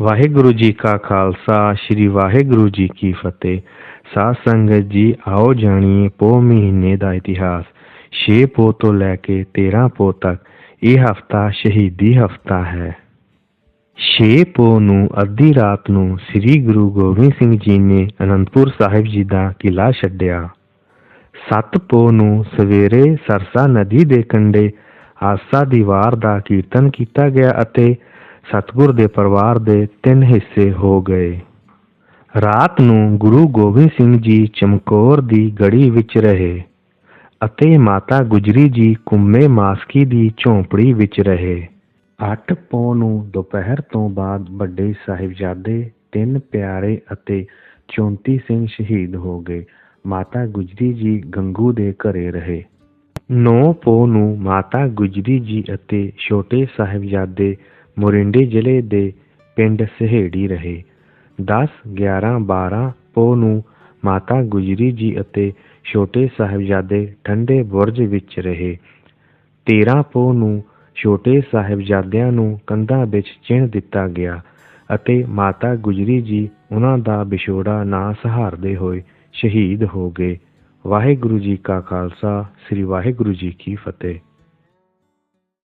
ਵਾਹਿਗੁਰੂ ਜੀ ਕਾ ਖਾਲਸਾ, ਸ੍ਰੀ ਵਾਹਿਗੁਰੂ ਜੀ ਕੀ ਫਤਿਹ। ਸਾਧ ਸੰਗਤ ਜੀ, ਆਓ ਜਾਣੀਏ ਪੋ ਮਹੀਨੇ ਦਾ ਇਤਿਹਾਸ। 6 ਪੋ ਤੋਂ ਲੈ ਕੇ 13 ਪੋ ਤੱਕ ਇਹ ਹਫਤਾ ਸ਼ਹੀਦੀ ਹਫਤਾ ਹੈ। 6 ਪੋ ਨੂੰ ਅੱਧੀ ਰਾਤ ਨੂੰ ਸ੍ਰੀ ਗੁਰੂ ਗੋਬਿੰਦ ਸਿੰਘ ਜੀ ਨੇ ਅਨੰਦਪੁਰ ਸਾਹਿਬ ਜੀ ਦਾ ਕਿਲਾ ਛੱਡਿਆ। 7 ਪੋ ਨੂੰ ਸਵੇਰੇ ਸਰਸਾ ਨਦੀ ਦੇ ਕੰਢੇ ਆਸਾ ਦੀਵਾਰ ਦਾ ਕੀਰਤਨ ਕੀਤਾ ਗਿਆ ਅਤੇ ਸਤਗੁਰ ਦੇ ਪਰਿਵਾਰ ਦੇ ਤਿੰਨ ਹਿੱਸੇ ਹੋ ਗਏ। ਰਾਤ ਨੂੰ ਗੁਰੂ ਗੋਬਿੰਦ ਸਿੰਘ ਜੀ ਚਮਕੌਰ ਦੀ ਗੜੀ ਵਿੱਚ ਰਹੇ ਅਤੇ ਮਾਤਾ ਗੁਜਰੀ ਜੀ ਕੁੰਮੇ ਮਾਸਕੀ ਦੀ ਝੌਂਪੜੀ ਵਿੱਚ ਰਹੇ। 8 ਪੌ ਨੂੰ ਦੁਪਹਿਰ ਤੋਂ ਬਾਅਦ ਵੱਡੇ ਸਾਹਿਬਜ਼ਾਦੇ, ਤਿੰਨ ਪਿਆਰੇ ਅਤੇ 34 ਸਿੰਘ ਸ਼ਹੀਦ ਹੋ ਗਏ। ਮਾਤਾ ਗੁਜਰੀ ਜੀ ਗੰਗੂ ਦੇ ਘਰੇ ਰਹੇ। 9 ਪੋ ਨੂੰ ਮਾਤਾ ਗੁਜਰੀ ਜੀ ਅਤੇ ਛੋਟੇ ਸਾਹਿਬਜ਼ਾਦੇ ਮੋਰਿੰਡੇ ਜ਼ਿਲ੍ਹੇ ਦੇ ਪਿੰਡ ਸਹੇੜੀ ਰਹੇ। 10 11 12 ਪੋ ਨੂੰ ਮਾਤਾ ਗੁਜਰੀ ਜੀ ਅਤੇ ਛੋਟੇ ਸਾਹਿਬਜ਼ਾਦੇ ਠੰਡੇ ਬੁਰਜ ਵਿੱਚ ਰਹੇ। 13 ਪੋ ਨੂੰ ਛੋਟੇ ਸਾਹਿਬਜ਼ਾਦਿਆਂ ਨੂੰ ਕੰਧਾਂ ਵਿੱਚ ਚਿਣ ਦਿੱਤਾ ਗਿਆ ਅਤੇ ਮਾਤਾ ਗੁਜਰੀ ਜੀ ਉਹਨਾਂ ਦਾ ਵਿਛੋੜਾ ਨਾ ਸਹਾਰਦੇ ਹੋਏ ਸ਼ਹੀਦ ਹੋ ਗਏ। ਵਾਹਿਗੁਰੂ ਜੀ ਕਾ ਖਾਲਸਾ, ਸ੍ਰੀ ਵਾਹਿਗੁਰੂ ਜੀ ਕੀ ਫਤਿਹ।